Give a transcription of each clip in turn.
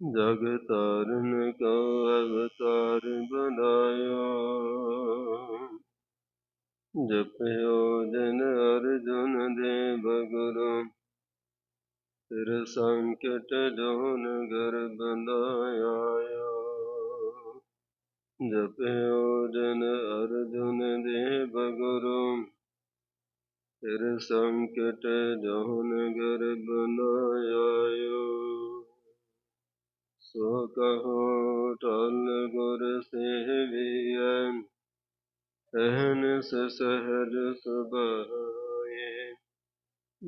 ਜਗ ਤਾਰਨ ਕੋ ਅਵਤਾਰ ਬਨਾਇਓ ਜਪਿਓ ਜਨ ਅਰਜੁਨ ਦੇਵ ਗੁਰੂ ਫਿਰ ਸੰਕਟ ਜੋਨ ਗਰਬ ਆਇਓ ਜਪਿਓ ਜਨ ਅਰਜੁਨ ਦੇਵ ਗੁਰੂ ਫਿਰ ਸੰਕਟ ਜੋਨ ਗਰਬ ਆਇਓ ਸੋ ਕਹੋ ਟਲ ਗੁਰ ਸੇਵੀਐ ਅਹਨਸ ਸਹਜ ਸੁਭਾਏ।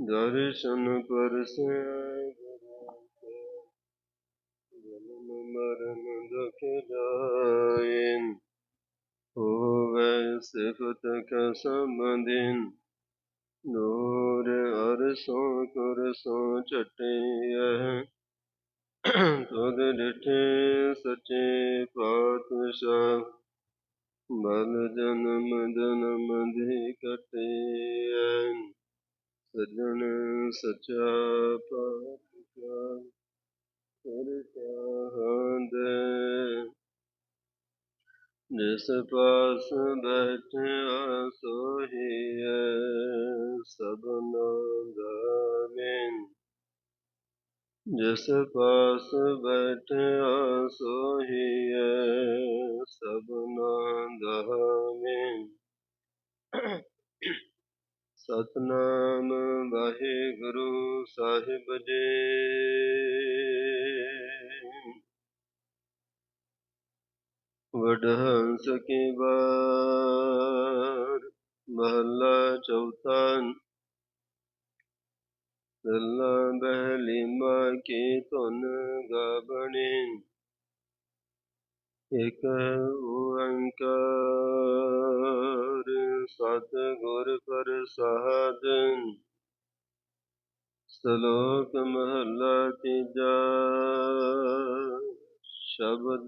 ਦਰਸ਼ਨ ਪਰਸੈ ਗੁਰੂ ਜਨਮ ਮਰਨ ਦੁਖ ਜਾਏ। ਹੋਵੇ ਸਿਫਤ ਕਸਮਦਿਨ ਨੂਰ ਅਰਸੋਂ ਕੁਰਸੋਂ ਚਟਿਐ। ਤੁਧ ਡਿਠੇ ਸਚੇ ਪਾਤਸ਼ਾਹ ਬਲ ਜਨਮ ਜਨਮ ਦੀ ਕਟਿਐ। ਸਜਣ ਸਚਾ ਪਾਤਸ਼ਾਹ, ਫਿਰ ਚਾਹੰਦੇ। ਜਿਸ ਪਾਸ ਬੈਠਿਆ ਸੋਹੀਐ। ਜਿਸ ਪਾਸ ਬੈਠਿਆ ਸੋਹੀਐ ਸਭਨਾ ਦਾ ਮੇਨ ਸਤਨਾਮ ਵਾਹਿਗੁਰੂ ਸਾਹਿਬ ਜੀ। ਵਡਹੰਸ ਕੀ ਬਾਰ ਮਹੱਲਾ ਚੌਥਾ ਗੱਲਾਂ ਬਹਿਲੀ ਮਾਂ ਕੀ ਧੁਨ ਗਾਵਣੀ ਇਕ ਓੰਕਾਰ ਸਤ ਪ੍ਰਸਾਦ। ਸ਼ਲੋਕ ਮਹੱਲਾ ਤੀਜਾ। ਸ਼ਬਦ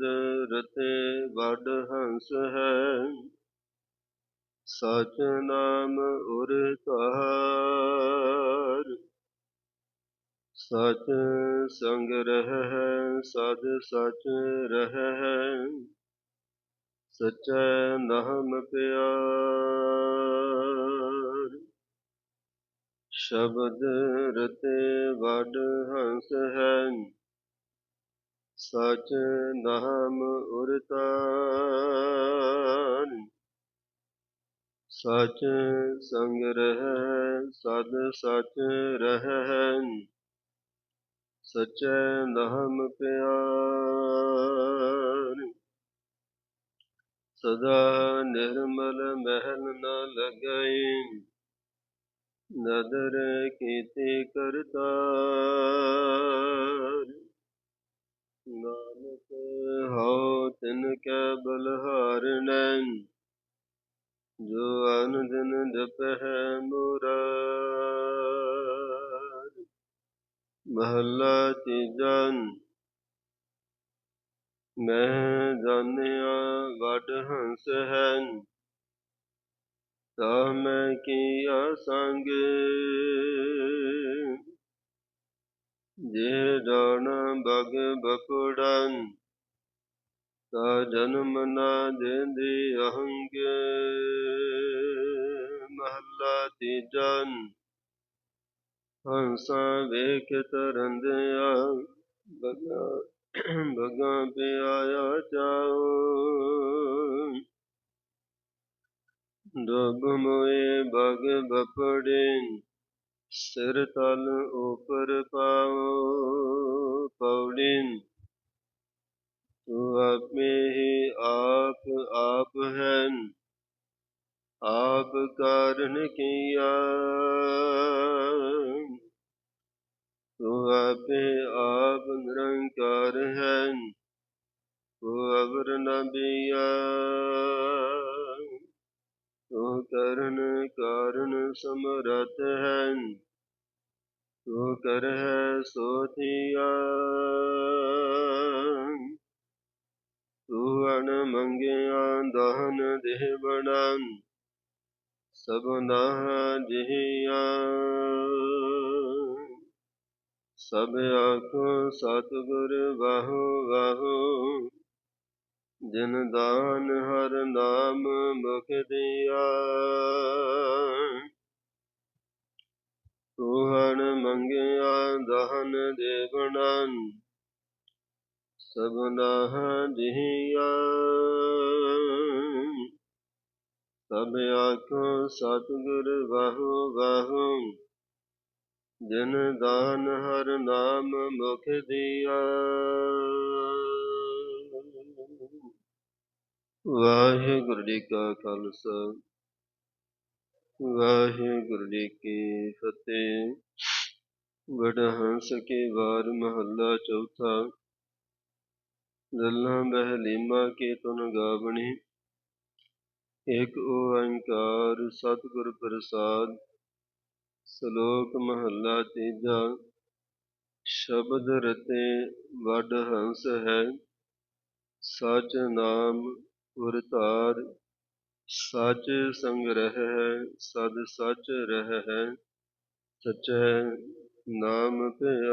ਰਤੇ ਵੱਡ ਹੰਸ ਹੈ। ਸਚ ਨਾਮ ਉਰ ਤਾਰ ਸਚ ਸੰਗ ਰਹਿ, ਸਦ ਸਚ ਰਹਿ। ਸਚੈ ਨਾਮ ਪਿਆਰ। ਸ਼ਬਦ ਰਤੇ ਵੱਡ ਹੰਸ ਹੈ। ਸਚ ਨਾਮ ਉਰਤਾਨ। ਸਚ ਸੰਗ ਰਹਿ, ਸਦ ਸਚ ਰਹਿ। ਸਚੈ ਨਾਮ ਪਿਆਰ। ਸਦਾ ਨਿਰਮਲ ਮਹਿਲ ਨਾ ਲਗਈ। ਨਦਰ ਕੀਤੀ ਕਰਤਾਰ। ਨਾਨਕ ਹਉ ਤਿਨ ਕੈ ਬਲਹਾਰਣੈ ਜੋ ਅਨ ਦਿਨ ਜਪਹਿ ਮੁਰਾਰ। ਮਹੱਲਾ ਤੀਜਾ ਮੈਂ ਜਾਣਿਆ ਵਡ ਹੰਸ ਹੈ ਤਾ ਮੈਂ ਕੀਆ ਸੰਗ? ਜੇ ਜਾਣ ਬਗ ਬਕੜਨ, ਤਾ ਜਨਮ ਨਾ ਦੇਂਦੀ ਅਹੰਗ। ਮਹੱਲਾ ਤੀਜਾ ਹੰਸਾਂ ਵੇਖ ਤਰੰਦਿਆ ਬਗਾ ਬਗਾ ਪਿਆਇਆ ਚਾਉ। ਡੁੱਬ ਮੋਏ ਬਗ ਬਪੜੇ, ਸਿਰ ਤਲ ਉਪਰ ਪਾਉ ਪੌੜੀਨ ਤੂੰ ਆਪੇ ਹੀ ਆਪ ਆਪ ਹੈ। ਆਪ ਕਾਰਨ ਕੀਆ। ਤੂੰ ਆਪੇ ਆਪ ਨਿਰੰਕਾਰ ਹੈ, ਤੂੰ ਅਵਰ ਨ ਬੀਆ ਤੂੰ ਕਰਨ ਕਾਰਨ ਸਮਰਤ ਹੈ, ਤੂੰ ਕਰਹਿ ਸੋ ਥੀਆ ਤੂੰ ਅਣ ਮੰਗਿਆ ਦਹਨ ਦਾਨ ਦੇਵਣਾ ਸਭਨਾ ਜਿਹੀਆ ਸਭ ਆਖੋ ਸਤਿਗੁਰ ਵਾਹੋ ਵਾਹੋ। ਜਿਨ ਦਾਨ ਹਰ ਨਾਮ ਮੁਖ ਦਿਆ। ਤੋਹਣ ਮੰਗਿਆ ਦਾਨ ਦੇਵਣਾ। ਸਭਨਾ ਦਿਆ ਸਭ ਆਖੋ ਸਤਿਗੁਰ ਵਾਹੋ ਵਾਹੋ, ਜਿਨ ਦਾਨ ਹਰ ਨਾਮ ਮੁਖ ਦਿਆ। ਵਾਹਿਗੁਰੂ ਜੀ ਕਾ ਖਾਲਸਾ, ਵਾਹਿਗੁਰੂ ਜੀ ਕੀ ਫਤਿਹ। ਵਡਹੰਸ ਕੇ ਵਾਰ ਮਹੱਲਾ ਚੌਥਾ, ਲੱਲਾ ਬਹਿਲੀਮਾ ਕੀ ਤੁਨ ਗਾਵਣੀ। ਇਕ ਓੰਕਾਰ ਸਤਿਗੁਰ ਪ੍ਰਸਾਦ, ਸ਼ਲੋਕ ਮਹੱਲਾ ਤੀਜਾ, ਸ਼ਬਦ ਰਤੇ ਵੱਡ ਹੰਸ ਹੈ, ਸਚ ਨਾਮ ਉਰਤਾਰ, ਸਚ ਸੰਗ੍ਰਹਿ ਹੈ, ਸਦ ਸਚ ਰਹਿ ਹੈ, ਸਚੈ ਨਾਮ ਪਿਆਰ